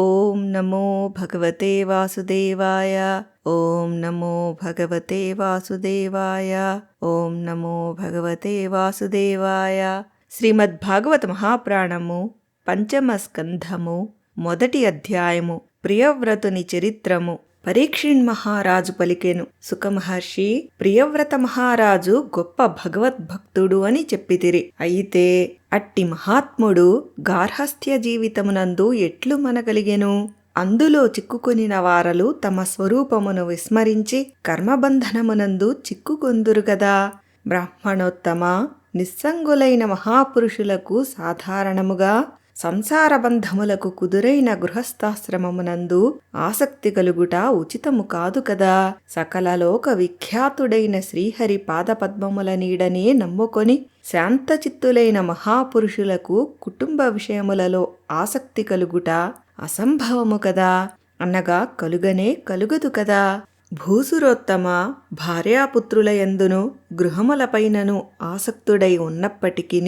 ఓం నమో భగవతే వాసుదేవాయ. ఓం నమో భగవతే వాసుదేవాయ. ఓం నమో భగవతే వాసుదేవాయ. శ్రీమద్భాగవత మహాప్రాణము మహాపురాణము పంచమ స్కంధము మొదటి అధ్యాయము ప్రియవ్రతుని చరిత్రము. పరీక్షిణ్ మహారాజు పలికెను. సుఖమహర్షి ప్రియవ్రత మహారాజు గొప్ప భగవద్భక్తుడు అని చెప్పితిరి. అయితే అట్టి మహాత్ముడు గార్హస్థ్య జీవితమునందు ఎట్లు మనగలిగెను? అందులో చిక్కుకొనిన వారలు తమ స్వరూపమును విస్మరించి కర్మబంధనమునందు చిక్కుకొందురు గదా? బ్రాహ్మణోత్తమ నిస్సంగులైన మహాపురుషులకు సాధారణముగా సంసార బంధములకు కుదురైన గృహస్థాశ్రమమునందు ఆసక్తి కలుగుట ఉచితము కాదు కదా. సకల లోక విఖ్యాతుడైన శ్రీహరి పాదపద్మముల నీడనే నమ్ముకొని శాంతచిత్తులైన మహాపురుషులకు కుటుంబ విషయములలో ఆసక్తి కలుగుట అసంభవము కదా. అనగా కలుగనే కలుగదు కదా. భూసురోత్తమ భార్యాపుత్రుల యందును గృహములపైనను ఆసక్తుడై ఉన్నప్పటికీ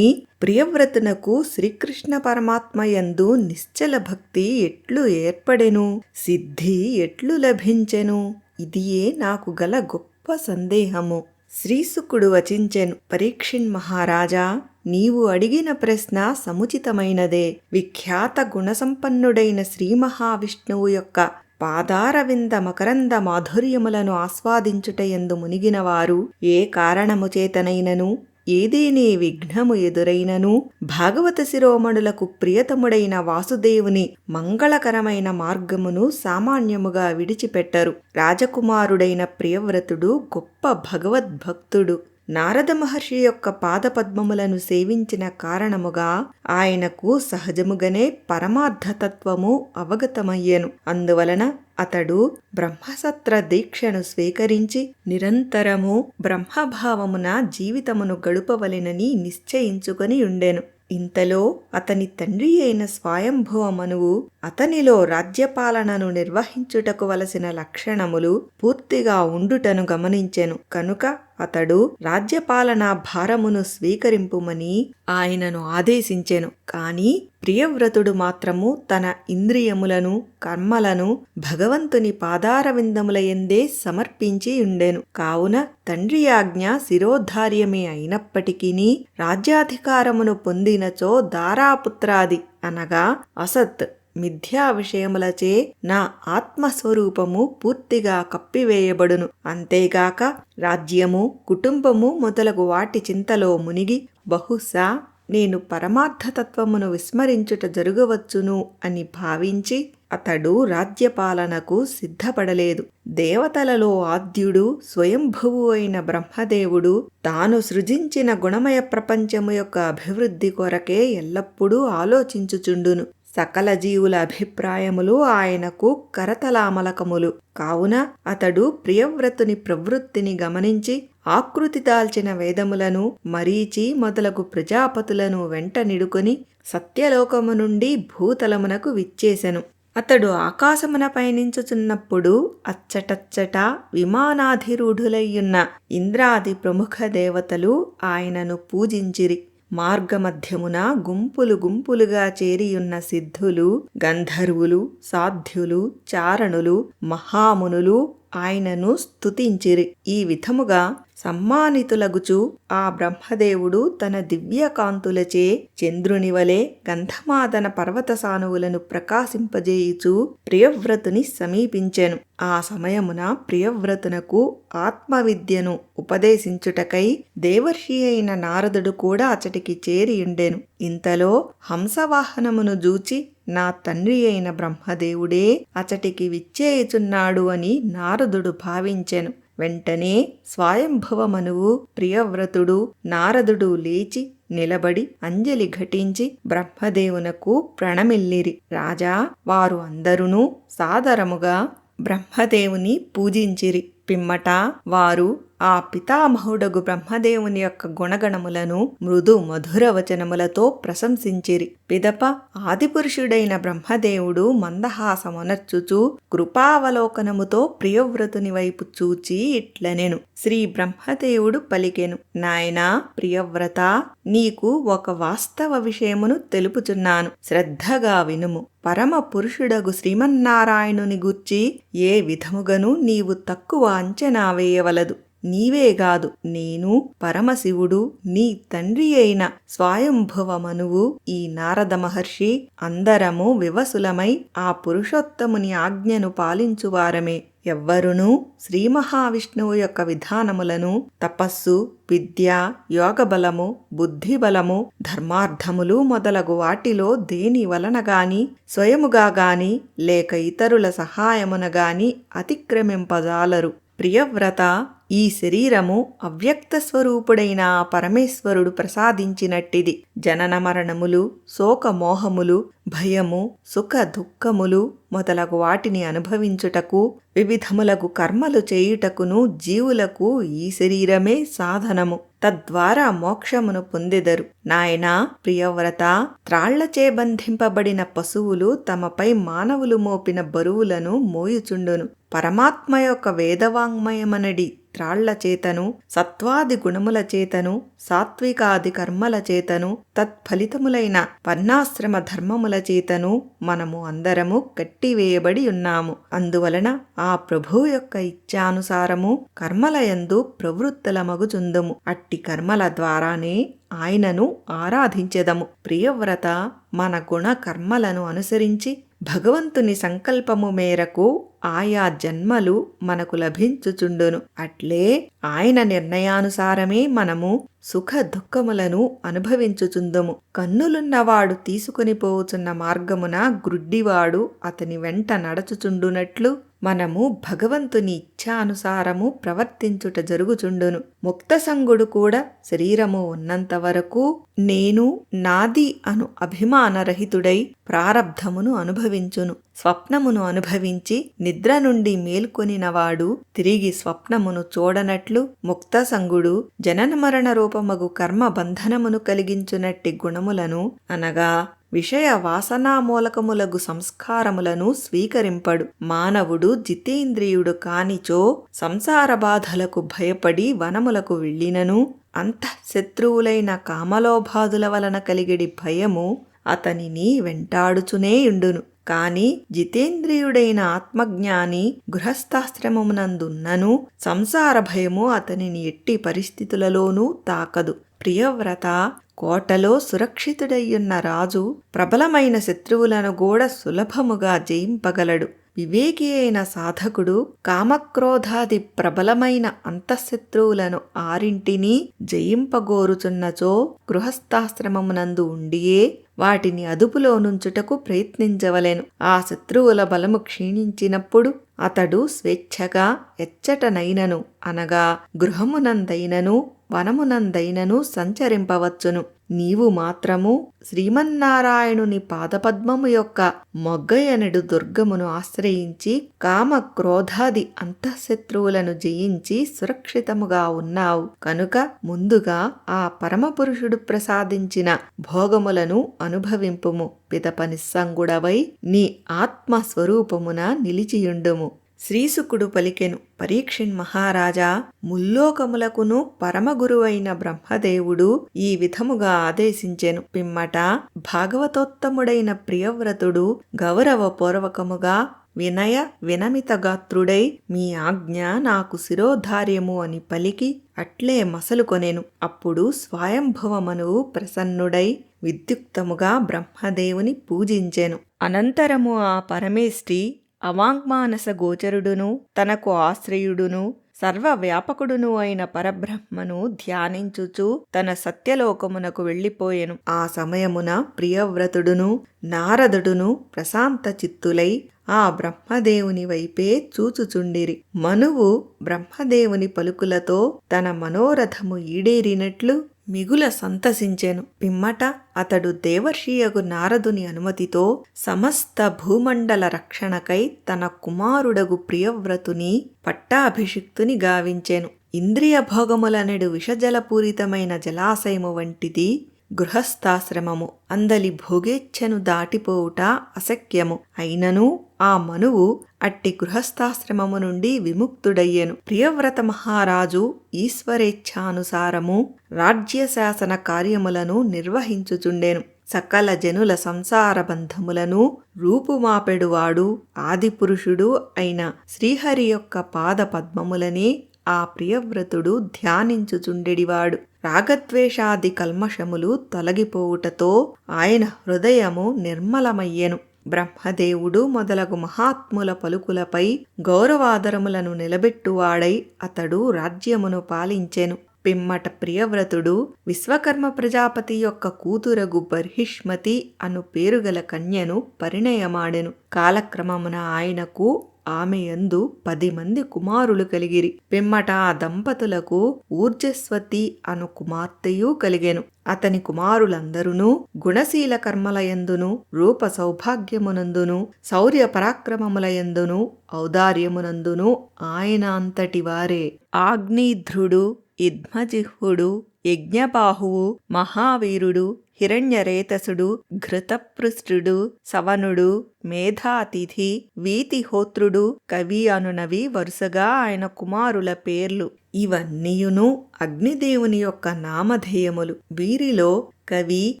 ప్రియవ్రతునకు శ్రీకృష్ణ పరమాత్మ యందు నిశ్చల భక్తి ఎట్లు ఏర్పడెను సిద్ధి ఎట్లు లభించెను ఇదియే నాకు గల గొప్ప సందేహము. శ్రీసుకుడు వచించెను పరీక్షిన్ మహారాజా నీవు అడిగిన ప్రశ్న సముచితమైనదే. విఖ్యాత గుణసంపన్నుడైన శ్రీ మహావిష్ణువు యొక్క పాదారవింద మకరంద మాధుర్యములను ఆస్వాదించుటయందు మునిగినవారు ఏ కారణము చేతనైనను? ఏదేనే విఘ్నము ఎదురైనను? భాగవత శిరోమణులకు ప్రియతముడైన వాసుదేవుని మంగళకరమైన మార్గమును సామాన్యముగా విడిచిపెట్టరు. రాజకుమారుడైన ప్రియవ్రతుడు గొప్ప భగవద్భక్తుడు. నారద మహర్షి యొక్క పాదపద్మములను సేవించిన కారణముగా ఆయనకు సహజముగానే పరమార్థతత్వము అవగతమయ్యెను. అందువలన అతడు బ్రహ్మసత్ర దీక్షను స్వీకరించి నిరంతరము బ్రహ్మభావమున జీవితమును గడుపవలెనని నిశ్చయించుకొని ఉండెను. ఇంతలో అతని తండ్రి అయిన స్వయంభువ మనువు అతనిలో రాజ్యపాలనను నిర్వహించుటకు వలసిన లక్షణములు పూర్తిగా ఉండుటను గమనించెను. కనుక అతడు రాజ్యపాలనా భారమును స్వీకరింపుమని ఆయనను ఆదేశించెను. కాని ప్రియవ్రతుడు మాత్రము తన ఇంద్రియములను కర్మలను భగవంతుని పాదారవిందముల ఎందే సమర్పించి ఉండెను. కావున తండ్రి ఆజ్ఞ శిరోధార్యమే అయినప్పటికీ రాజ్యాధికారమును పొందినచో దారాపుత్రాది అనగా అసత్. మిథ్యా విషయములచే నా ఆత్మస్వరూపము పూర్తిగా కప్పివేయబడును. అంతేగాక రాజ్యము కుటుంబము మొదలగు వాటి చింతలో మునిగి బహుశా నేను పరమార్థతత్వమును విస్మరించుట జరగవచ్చును అని భావించి అతడు రాజ్యపాలనకు సిద్ధపడలేదు. దేవతలలో ఆద్యుడు స్వయంభువు అయిన బ్రహ్మదేవుడు తాను సృజించిన గుణమయ ప్రపంచము యొక్క అభివృద్ధి కొరకే ఎల్లప్పుడూ ఆలోచించుచుండును. సకల జీవుల అభిప్రాయములు ఆయనకు కరతలామలకములు. కావున అతడు ప్రియవ్రతుని ప్రవృత్తిని గమనించి ఆకృతి దాల్చిన వేదములను మరీచి మొదలగు ప్రజాపతులను వెంట నిడుకొని సత్యలోకము నుండి భూతలమునకు విచ్చేసెను. అతడు ఆకాశమున పయనించుచున్నప్పుడు అచ్చటచ్చట విమానాధిరూఢులయ్యున్న ఇంద్రాది ప్రముఖ దేవతలు ఆయనను పూజించిరి. మార్గమధ్యమున గుంపులు గుంపులుగా చేరియున్న సిద్ధులు గంధర్వులు సాధ్యులు చారణులు మహామునులు ఆయనను స్తుతించిరి. ఈ విధముగా సమ్మానితులగుచు ఆ బ్రహ్మదేవుడు తన దివ్యకాంతులచే చంద్రుని వలె గంధమాదన పర్వత సానువులను ప్రకాశింపజేయుచు ప్రియవ్రతుని సమీపించెను. ఆ సమయమున ప్రియవ్రతునకు ఆత్మవిద్యను ఉపదేశించుటకై దేవర్షి అయిన నారదుడు కూడా అచటికి చేరియుండెను ఇంతలో హంసవాహనమును జూచి నా తండ్రి అయిన బ్రహ్మదేవుడే అచటికి విచ్చేయుచున్నాడు అని నారదుడు భావించెను. వెంటనే స్వయంభవమనువు ప్రియవ్రతుడు నారదుడు లేచి నిలబడి అంజలి ఘటించి బ్రహ్మదేవునకు ప్రణమిల్లిరి. రాజా వారు అందరునూ సాదరముగా బ్రహ్మదేవుని పూజించిరి. పిమ్మట వారు ఆ పితామహుడగు బ్రహ్మదేవుని యొక్క గుణగణములను మృదు మధుర వచనములతో ప్రశంసించిరి. పిదప ఆదిపురుషుడైన బ్రహ్మదేవుడు మందహాసమనర్చుచు కృపావలోకనముతో ప్రియవ్రతుని వైపు చూచి ఇట్లనెను. శ్రీ బ్రహ్మదేవుడు పలికెను నాయనా ప్రియవ్రత నీకు ఒక వాస్తవ విషయమును తెలుపుచున్నాను. శ్రద్ధగా వినుము. పరమ పురుషుడగు శ్రీమన్నారాయణుని గుర్చి ఏ విధముగను నీవు తక్కువ అంచనా వేయవలదు. నీవేగాదు నేను పరమశివుడు నీ తండ్రి అయిన స్వయంభువ మనువు ఈ నారద మహర్షి అందరము వివసులమై ఆ పురుషోత్తముని ఆజ్ఞను పాలించువారమే ఎవ్వరునూ శ్రీ మహావిష్ణువు యొక్క విధానములను తపస్సు విద్య యోగబలము బుద్ధిబలము ధర్మార్థములు మొదలగు వాటిలో దేని వలన గాని స్వయముగా గాని లేక ఇతరుల సహాయమున గాని అతిక్రమింపజాలరు. ప్రియవ్రత ఈ శరీరము అవ్యక్త స్వరూపుడైన ఆ పరమేశ్వరుడు ప్రసాదించినట్టిది. జనన మరణములు శోకమోహములు భయము సుఖ దుఃఖములు మొదలగు వాటిని అనుభవించుటకు వివిధములగు కర్మలు చేయుటకును జీవులకు ఈ శరీరమే సాధనము. తద్వారా మోక్షమును పొందెదరు. నాయనా ప్రియవ్రత త్రాళ్ళచే బంధింపబడిన పశువులు తమపై మానవులు మోపిన బరువులను మోయుచుండును. పరమాత్మ యొక్క వేదవాంగ్మయమనడి. త్రాళ్ళ చేతను సత్వాది గుణముల చేతను సాత్వికాది కర్మల చేతను తత్ఫలితములైన వర్ణాశ్రమ ధర్మముల చేతను మనము అందరము కట్టివేయబడి ఉన్నాము. అందువలన ఆ ప్రభు యొక్క ఇచ్ఛానుసారము కర్మలయందు ప్రవృత్తులమగుచుందుము. అట్టి కర్మల ద్వారానే ఆయనను ఆరాధించెదము. ప్రియవ్రత మన గుణ కర్మలను అనుసరించి భగవంతుని సంకల్పము మేరకు ఆయా జన్మలు మనకు లభించుచుండును. అట్లే ఆయన నిర్ణయానుసారమే మనము సుఖ దుఃఖములను అనుభవించుచుందుము. కన్నులున్నవాడు తీసుకుని పోవుచున్న మార్గమున గ్రుడ్డివాడు అతని వెంట నడచుచుండునట్లు మనము భగవంతుని ఇచ్ఛానుసారము ప్రవర్తించుట జరుగుచుండును. ముక్తసంగుడు కూడా శరీరము ఉన్నంత వరకు నేను నాది అను అభిమానరహితుడై ప్రారబ్ధమును అనుభవించును. స్వప్నమును అనుభవించి నిద్ర నుండి మేల్కొనినవాడు తిరిగి స్వప్నమును చూడనట్లు ముక్తసంగుడు జనన మరణ రూపమగు కర్మ బంధనమును కలిగించునట్టి గుణములను అనగా విషయ వాసనామూలకములగు సంస్కారములను స్వీకరింపడు. మానవుడు జితేంద్రియుడు కానిచో సంసార బాధలకు భయపడి వనములకు వెళ్ళినను అంతఃశత్రువులైన కామలోభాదుల వలన కలిగిడి భయము అతనిని వెంటాడుచునే ఉండును కాని జితేంద్రియుడైన ఆత్మజ్ఞాని గృహస్థాశ్రమమునందున్నను సంసార భయము అతనిని ఎట్టి పరిస్థితులలోనూ తాకదు. ప్రియవ్రత కోటలో సురక్షితుడయ్యున్న రాజు ప్రబలమైన శత్రువులను కూడా సులభముగా జయింపగలడు. వివేకి అయిన సాధకుడు కామక్రోధాది ప్రబలమైన అంతఃశత్రువులను ఆరింటిని జయింపగోరుచున్నచో గృహస్థాశ్రమమునందు ఉండియే వాటిని అదుపులో నుంచుటకు ప్రయత్నించవలెను. ఆ శత్రువుల బలము క్షీణించినప్పుడు అతడు స్వేచ్ఛగా ఎచ్చటనైనను అనగా గృహమునందైనను వనమునందైనను సంచరింపవచ్చును. నీవు మాత్రము శ్రీమన్నారాయణుని పాదపద్మము యొక్క మొగ్గయనుడు దుర్గమును ఆశ్రయించి కామ క్రోధాది అంతఃశత్రువులను జయించి సురక్షితముగా ఉన్నావు. కనుక ముందుగా ఆ పరమపురుషుడు ప్రసాదించిన భోగములను అనుభవింపుము. పిదప నిస్సంగుడవై నీ ఆత్మస్వరూపమున నిలిచియుండుము. శ్రీసుకుడు పలికెను. పరీక్షిణ్ మహారాజా ముల్లోకములకును పరమగురువైన బ్రహ్మదేవుడు ఈ విధముగా ఆదేశించెను. పిమ్మట భాగవతోత్తముడైన ప్రియవ్రతుడు గౌరవపూర్వకముగా వినయ వినమిత గాత్రుడై మీ ఆజ్ఞ నాకు శిరోధార్యము అని పలికి అట్లే మసలుకొనెను. అప్పుడు స్వయంభవమనువు ప్రసన్నుడై విద్యుక్తముగా బ్రహ్మదేవుని పూజించెను. అనంతరము ఆ పరమేష్టి అవాంగ్మానస గోచరుడును తనకు ఆశ్రయుడును సర్వవ్యాపకుడును అయిన పరబ్రహ్మను ధ్యానించుచు తన సత్యలోకమునకు వెళ్ళిపోయెను. ఆ సమయమున ప్రియవ్రతుడును నారదుడును ప్రశాంత చిత్తులై ఆ బ్రహ్మదేవుని వైపే చూచుచుండిరి. మనువు బ్రహ్మదేవుని పలుకులతో తన మనోరథము ఈడేరినట్లు మిగుల సంతసించెను. పిమ్మట అతడు దేవర్షియగు నారదుని అనుమతితో సమస్త భూమండల రక్షణకై తన కుమారుడగు ప్రియవ్రతుని పట్టాభిషిక్తుని గావించెను. ఇంద్రియ భోగములనెడు విషజలపూరితమైన జలాశయము వంటిది గృహస్థాశ్రమము. అందలి భోగేచ్ఛను దాటిపోవుట అశక్యము. అయినను ఆ మనువు అట్టి గృహస్థాశ్రమము నుండి విముక్తుడయ్యెను. ప్రియవ్రత మహారాజు ఈశ్వరేచ్ఛానుసారము రాజ్యశాసన కార్యములను నిర్వహించుచుండెను. సకల జనుల సంసార బంధములను రూపుమాపెడువాడు ఆదిపురుషుడు అయిన శ్రీహరి యొక్క పాద పద్మములనే ఆ ప్రియవ్రతుడు ధ్యానించుచుండెడివాడు. రాగద్వేషాది కల్మషములు తొలగిపోవుటతో ఆయన హృదయము నిర్మలమయ్యెను. బ్రహ్మదేవుడు మొదలగు మహాత్ముల పలుకులపై గౌరవాదరములను నిలబెట్టువాడై అతడు రాజ్యమును పాలించెను. పిమ్మట ప్రియవ్రతుడు విశ్వకర్మ ప్రజాపతి యొక్క కూతురగు బర్హిష్మతి అను పేరుగల కన్యను పరిణయమాడెను. కాలక్రమమున ఆయనకు ఆమె యందు పది మంది కుమారులు కలిగిరి. పిమ్మట ఆ దంపతులకు ఊర్జస్వతి అను కుమార్తెయు కలిగెను. అతని కుమారులందరూ గుణశీల కర్మలయందును రూప సౌభాగ్యమునందును శౌర్య పరాక్రమములయందును ఔదార్యమునందును ఆయన అంతటి వారే. ఆగ్నిధ్రుడు ఇద్మజిహ్వుడు యజ్ఞబాహువు మహావీరుడు హిరణ్యరేతసుడు ఘృతపృష్ఠుడు సవనుడు మేధాతిథి వీతిహోత్రుడు కవి అనునవి వరుసగా ఆయన కుమారుల పేర్లు. ఇవన్నీయును అగ్నిదేవుని యొక్క నామధేయములు. వీరిలో కవి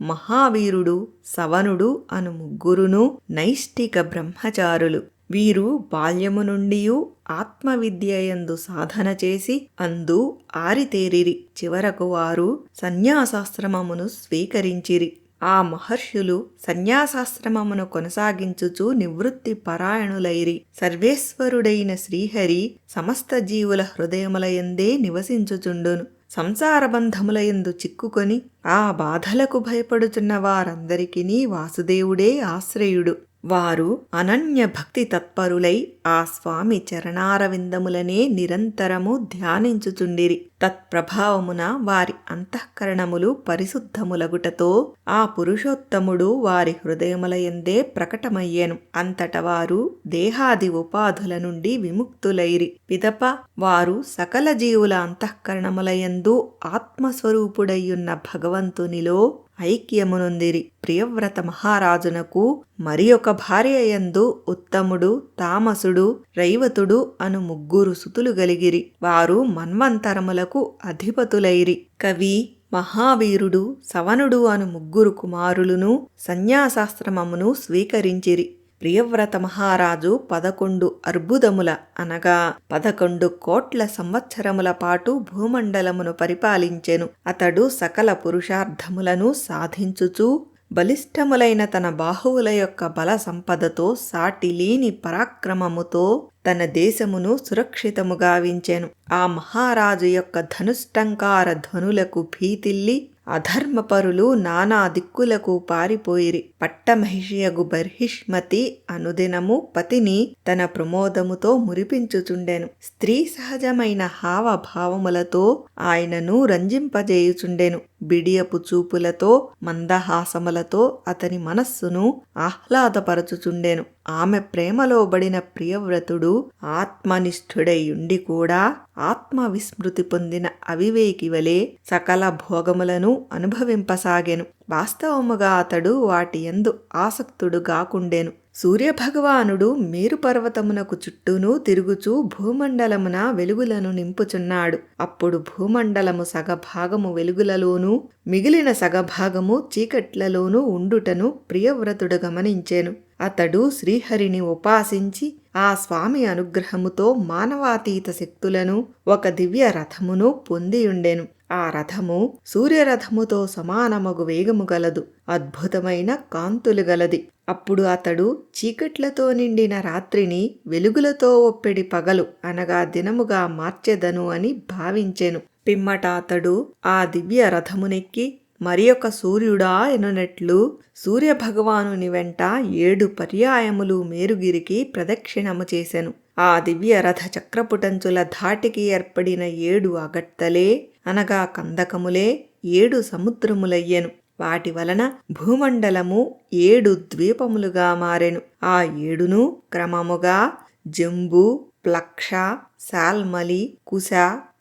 మహావీరుడు సవనుడు అను ముగ్గురును నైష్టిక బ్రహ్మచారులు. వీరు బాల్యము నుండి ఆత్మవిద్యయందు సాధన చేసి అందు ఆరితేరిరి. చివరకు వారు సన్యాసాశ్రమమును స్వీకరించిరి. ఆ మహర్షులు సన్యాసాశ్రమమును కొనసాగించుచు నివృత్తి పరాయణులైరి. సర్వేశ్వరుడైన శ్రీహరి సమస్త జీవుల హృదయములయందే నివసించుచుండును. సంసార బంధములయందు చిక్కుకొని ఆ బాధలకు భయపడుచున్న వారందరికీ వాసుదేవుడే ఆశ్రయుడు. వారు అనన్య భక్తి తత్పరులై ఆ స్వామి చరణారవిందములనే నిరంతరము ధ్యానించుచుండిరి. తత్ప్రభావమున వారి అంతఃకరణములు పరిశుద్ధములగుటతో ఆ పురుషోత్తముడు వారి హృదయములయందే ప్రకటమయ్యెను. అంతట వారు దేహాది ఉపాధుల నుండి విముక్తులైరి. పిదప వారు సకల జీవుల అంతఃకరణములయందు ఆత్మస్వరూపుడయ్యున్న భగవంతునిలో ఐక్యమునుందిరి. ప్రియవ్రత మహారాజునకు మరి ఒక భార్యయందు ఉత్తముడు తామసుడు రైవతుడు అను ముగ్గురు సుతులు గలిగిరి. వారు మన్వంతరములకు అధిపతులైరి. కవి మహావీరుడు సవనుడు అను ముగ్గురు కుమారులును సన్యాసాశ్రమమును స్వీకరించిరి. ప్రియవ్రత మహారాజు పదకొండు అర్బుదముల అనగా పదకొండు కోట్ల సంవత్సరముల పాటు భూమండలమును పరిపాలించెను. అతడు సకల పురుషార్థములను సాధించుచూ బలిష్టములైన తన బాహువుల యొక్క బల సంపదతో సాటిలేని పరాక్రమముతో తన దేశమును సురక్షితముగావించెను ఆ మహారాజు యొక్క ధనుష్టంకార ధ్వనులకు భీతిల్లి అధర్మపరులు నానా దిక్కులకు పారిపోయిరి. పట్టమహిషియగు బర్హిష్మతి అనుదినము పతిని తన ప్రమోదముతో మురిపించుచుండెను. స్త్రీ సహజమైన హావభావములతో ఆయనను రంజింపజేయుచుండెను. బిడియపు చూపులతో మందహాసములతో అతని మనస్సును ఆహ్లాదపరచుచుండెను. ఆమె ప్రేమలోబడిన ప్రియవ్రతుడు ఆత్మనిష్ఠుడై ఉండి కూడా ఆత్మ విస్మృతి పొందిన అవివేకి వలె సకల భోగములను అనుభవింపసాగెను. వాస్తవముగా అతడు వాటి ఎందు ఆసక్తుడు గాకుండెను సూర్యభగవానుడు మేరు పర్వతమునకు చుట్టూను తిరుగుచూ భూమండలమున వెలుగులను నింపుచున్నాడు. అప్పుడు భూమండలము సగభాగము వెలుగులలోనూ మిగిలిన సగభాగము చీకట్లలోనూ ఉండుటను ప్రియవ్రతుడు గమనించెను. అతడు శ్రీహరిని ఉపాసించి ఆ స్వామి అనుగ్రహముతో మానవాతీత శక్తులను ఒక దివ్య రథమును పొందియుండెను. ఆ రథము సూర్యరథముతో సమానమగు వేగము గలదు అద్భుతమైన కాంతులు గలది. అప్పుడు అతడు చీకట్లతో నిండిన రాత్రిని వెలుగులతో ఒప్పెడి పగలు అనగా దినముగా మార్చెదను అని భావించెను. పిమ్మట అతడు ఆ దివ్య రథమునెక్కి మరి ఒక సూర్యుడా ఎనునట్లు సూర్యభగవానుని వెంట ఏడు పర్యాయములు మేరుగిరికి ప్రదక్షిణము చేసెను. ఆ దివ్య రథ చక్రపుటంచుల ధాటికి ఏర్పడిన ఏడు అగట్టలే అనగా కందకములే ఏడు సముద్రములయ్యెను. వాటి వలన భూమండలము ఏడు ద్వీపములుగా మారెను. ఆ ఏడును క్రమముగా జంబు ప్లక్ష శాల్మలి కుశ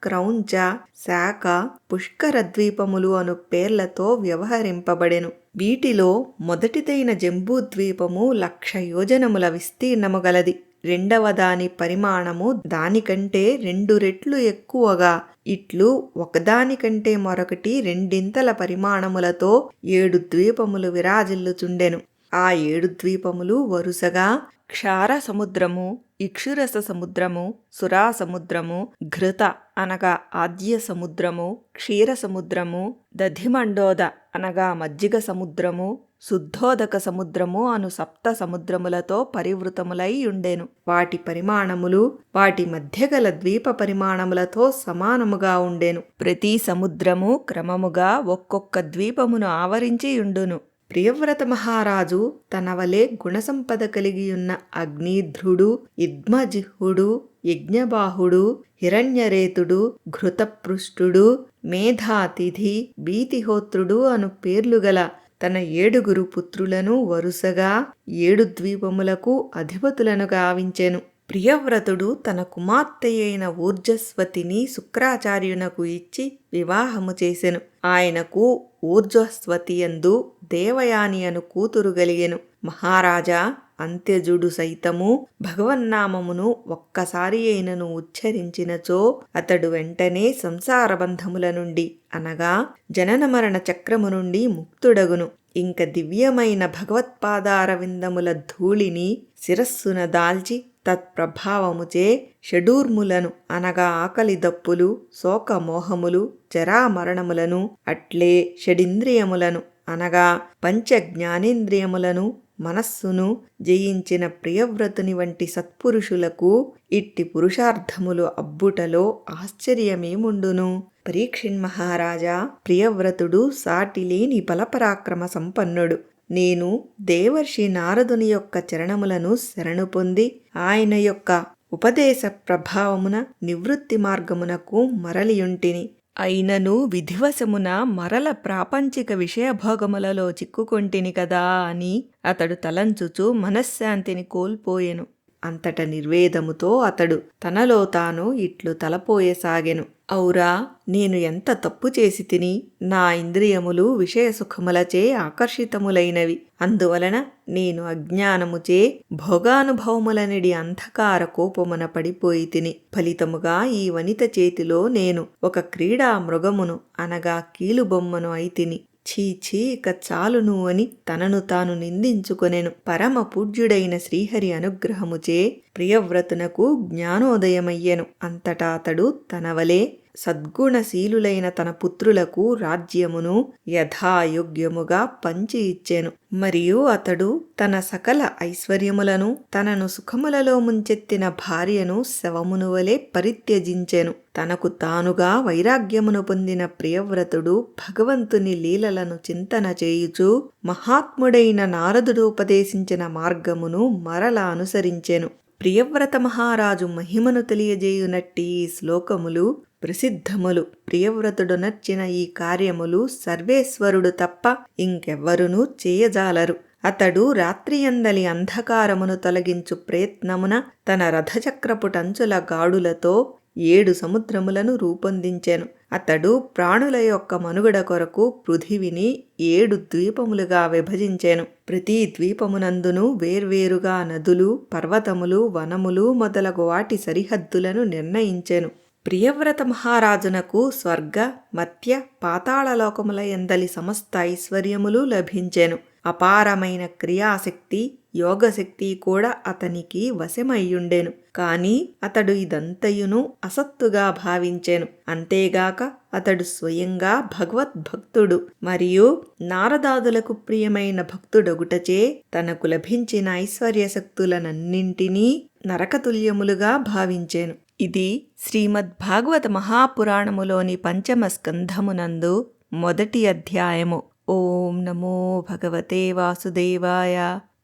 క్రౌంచ శాఖ పుష్కర ద్వీపములు అను పేర్లతో వ్యవహరింపబడెను. వీటిలో మొదటిదైన జంబూ ద్వీపము లక్ష యోజనముల విస్తీర్ణము గలది. రెండవ దాని పరిమాణము దానికంటే రెండు రెట్లు ఎక్కువగా. ఇట్లు ఒకదానికంటే మరొకటి రెండింతల పరిమాణములతో ఏడు ద్వీపములు విరాజిల్లుచుండెను. ఆ ఏడు ద్వీపములు వరుసగా క్షార సముద్రము ఇక్షురస సముద్రము సురా సముద్రము ఘృత అనగా ఆద్య సముద్రము క్షీర సముద్రము దధిమండోద అనగా మజ్జిగ సముద్రము శుద్ధోదక సముద్రము అను సప్త సముద్రములతో పరివృతములై ఉండెను. వాటి పరిమాణములు వాటి మధ్య గల ద్వీప పరిమాణములతో సమానముగా ఉండెను. ప్రతి సముద్రము క్రమముగా ఒక్కొక్క ద్వీపమును ఆవరించి ఉండును. ప్రియవ్రత మహారాజు తన వలె గుణసంపద కలిగియున్న అగ్నిధ్రుడు ఇద్మజిహుడు యజ్ఞబాహుడు హిరణ్యరేతుడు ఘృతపృష్ఠుడు మేధాతిథి భీతిహోత్రుడు అను పేర్లు గల తన ఏడుగురు పుత్రులను వరుసగా ఏడు ద్వీపములకు అధిపతులను గావించెను ప్రియవ్రతుడు తన కుమార్తె అయిన ఊర్జస్వతిని శుక్రాచార్యునకు ఇచ్చి వివాహము చేసెను. ఆయనకు ఊర్జస్వతియందు దేవయాని అను కూతురు గలిగెను. మహారాజా అంత్యజుడు సైతము భగవన్నామమును ఒక్కసారి అయినను ఉచ్చరించినచో అతడు వెంటనే సంసార బంధముల నుండి అనగా జనన మరణ చక్రము నుండి ముక్తుడగును. ఇంక దివ్యమైన భగవత్పాదారవిందముల ధూళిని శిరస్సున దాల్చి తత్ప్రభావముచే షడూర్ములను అనగా ఆకలి దప్పులు శోకమోహములు జరామరణములను అట్లే షడింద్రియములను అనగా పంచ జ్ఞానేంద్రియములను మనస్సును జయించిన ప్రియవ్రతుని వంటి సత్పురుషులకు ఇట్టి పురుషార్థములు అబ్బుటలో ఆశ్చర్యమేముండును? పరీక్షిన్ మహారాజా ప్రియవ్రతుడు సాటిలేని బలపరాక్రమ సంపన్నుడు. నేను దేవర్షి నారదుని యొక్క చరణములను శరణు పొంది ఆయన యొక్క ఉపదేశ ప్రభావమున నివృత్తి మార్గమునకు మరలియుంటిని. అయినను విధివశమున మరల ప్రాపంచిక విషయభోగములలో చిక్కుకొంటిని కదా అని అతడు తలంచుచు మనశ్శాంతిని కోల్పోయెను. అంతట నిర్వేదముతో అతడు తనలో తాను ఇట్లు తలపోయసాగెను. ఔరా నేను ఎంత తప్పు చేసి తిని నా ఇంద్రియములు విషయసుఖములచే ఆకర్షితములైనవి. అందువలన నేను అజ్ఞానముచే భోగానుభవములనిడి అంధకార కోపమున పడిపోయి తిని ఫలితముగా ఈ వనిత చేతిలో నేను ఒక క్రీడా మృగమును అనగా కీలుబొమ్మను అయితిని ఛీ ఇక చాలును అని తనను తాను నిందించుకొనెను. పరమ పూజ్యుడైన శ్రీహరి అనుగ్రహముచే ప్రియవ్రతునకు జ్ఞానోదయమయ్యెను. అంతటా అతడు తనవలే సద్గుణశీలులైన తన పుత్రులకు రాజ్యమును యథాయోగ్యముగా పంచి ఇచ్చెను. మరియు అతడు తన సకల ఐశ్వర్యములను తనను సుఖములలో ముంచెత్తిన భార్యను శవమును వలె పరిత్యజించెను. తనకు తానుగా వైరాగ్యమును పొందిన ప్రియవ్రతుడు భగవంతుని లీలలను చింతన చేయుచు మహాత్ముడైన నారదుడు ఉపదేశించిన మార్గమును మరల అనుసరించెను. ప్రియవ్రత మహారాజు మహిమను తెలియజేయునట్టి ఈ శ్లోకములు ప్రసిద్ధములు. ప్రియవ్రతుడు నచ్చిన ఈ కార్యములు సర్వేశ్వరుడు తప్ప ఇంకెవ్వరునూ చేయజాలరు. అతడు రాత్రియందలి అంధకారమును తొలగించు ప్రయత్నమున తన రథచక్రపుటంచుల గాడులతో ఏడు సముద్రములను రూపొందించెను. అతడు ప్రాణుల యొక్క మనుగడ కొరకు పృథివిని ఏడు ద్వీపములుగా విభజించెను. ప్రతి ద్వీపమునందును వేర్వేరుగా నదులు పర్వతములు వనములు మొదలగు వాటి సరిహద్దులను నిర్ణయించెను. ప్రియవ్రత మహారాజునకు స్వర్గ మత్య పాతాళలోకముల ఎందలి సమస్త ఐశ్వర్యములు లభించాను. అపారమైన క్రియాశక్తి యోగశక్తి కూడా అతనికి వశమయ్యుండెను. కాని అతడు ఇదంతయును అసత్తుగా భావించెను. అంతేగాక అతడు స్వయంగా భగవద్భక్తుడు మరియు నారదాదులకు ప్రియమైన భక్తుడొగుటచే తనకు లభించిన ఐశ్వర్యశక్తులనన్నింటినీ నరకతుల్యములుగా భావించెను. ఇది శ్రీమద్ భాగవత మహాపురాణములోని పంచమ స్కంధమునందు మొదటి అధ్యాయము. ఓం నమో భగవతే వాసుదేవాయ.